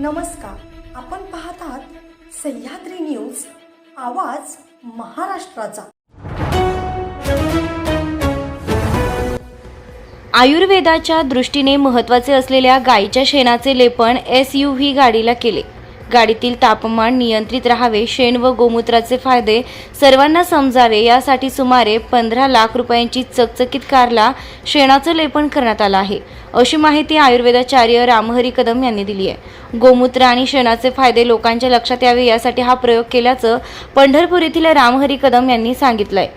नमस्कार. आपण पाहत आहात सह्याद्री न्यूज आवाज महाराष्ट्राचा. आयुर्वेदाच्या दृष्टीने महत्त्वाचे असलेल्या गायीच्या शेणाचे लेपन एस यू व्ही गाडीला केले. गाडीतील तापमान नियंत्रित राहावे शेण व गोमूत्राचे फायदे सर्वांना समजावे. यासाठी सुमारे पंधरा लाख रुपयांची चकचकीत कारला शेणाचं लेपन करण्यात आलं आहे. अशी माहिती आयुर्वेदाचार्य रामहरी कदम यांनी दिली आहे. गोमूत्र आणि शेणाचे फायदे लोकांच्या लक्षात यावे यासाठी हा प्रयोग केल्याचं पंढरपूर येथील रामहरी कदम यांनी सांगितलंय.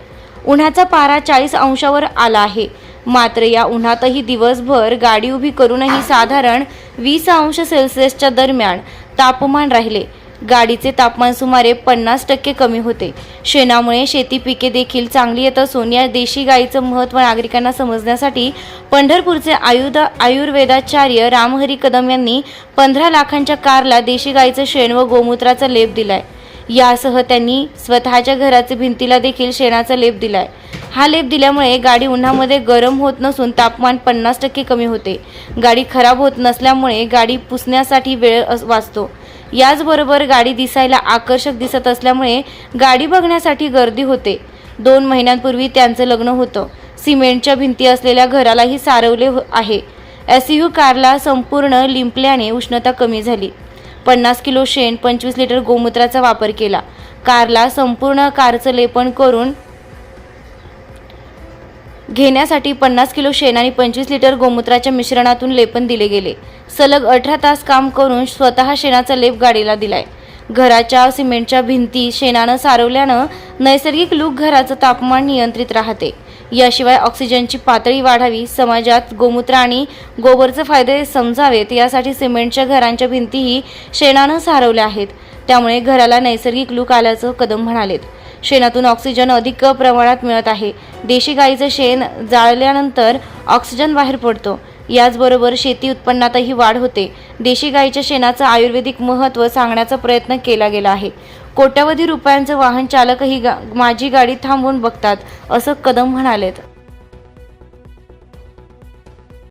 उन्हाचा पारा चाळीस अंशावर आला आहे. मात्र या उन्हातही दिवसभर गाडी उभी करूनही साधारण वीस अंश सेल्सिअसच्या दरम्यान तापमान राहिले. गाडीचे तापमान सुमारे पन्नास टक्के कमी होते. शेणामुळे शेती पिके देखील चांगली येत असून या देशी गायीचं महत्त्व नागरिकांना समजण्यासाठी पंढरपूरचे आयुध आयुर्वेदाचार्य रामहरी कदम यांनी पंधरा लाखांच्या कारला देशी गायीचं शेण व गोमूत्राचा लेप दिलाय. यासह त्यांनी स्वतःच्या घराच्या भिंतीला देखील शेणाचा लेप दिलाय. हा लेप दिल्यामुळे गाडी उन्हामध्ये गरम होत नसून तापमान पन्नास टक्के कमी होते. गाडी खराब होत नसल्यामुळे गाडी पुसण्यासाठी वेळ अस- वाचतो. याचबरोबर गाडी दिसायला आकर्षक दिसत असल्यामुळे गाडी बघण्यासाठी गर्दी होते. दोन महिन्यांपूर्वी त्यांचं लग्न होतं. सिमेंटच्या भिंती असलेल्या घरालाही सारवले हो, आहे. एस यू कारला संपूर्ण लिंपल्याने उष्णता कमी झाली. पन्नास किलो शेण पंचवीस लिटर गोमूत्राचा वापर केला. कारला संपूर्ण कारचं लेपन करून घेण्यासाठी पन्नास किलो शेण आणि पंचवीस लिटर गोमूत्राच्या मिश्रणातून लेपन दिले गेले. सलग अठरा तास काम करून स्वतः शेणाचा लेप गाडीला दिलाय. घराच्या सिमेंटच्या भिंती शेणानं सारवल्यानं नैसर्गिक लूक घराचं तापमान नियंत्रित राहते. याशिवाय ऑक्सिजनची पातळी वाढावी समाजात गोमूत्र आणि गोबरचे फायदे समजावेत यासाठी सिमेंटच्या घरांच्या भिंतीही शेणानं सारवल्या आहेत. त्यामुळे घराला नैसर्गिक लूक आल्याचं कदम म्हणालेत. शेणातून ऑक्सिजन अधिक प्रमाणात मिळत आहे. देशी गाईचं शेण जाळल्यानंतर ऑक्सिजन बाहेर पडतो. याचबरोबर शेती उत्पन्नातही वाढ होते. देशी गाईच्या शेणाचं आयुर्वेदिक महत्त्व सांगण्याचा प्रयत्न केला गेला आहे. कोट्यवधी रुपयांचं वाहन चालकही गा माझी गाडी थांबवून बघतात असं कदम म्हणालेत.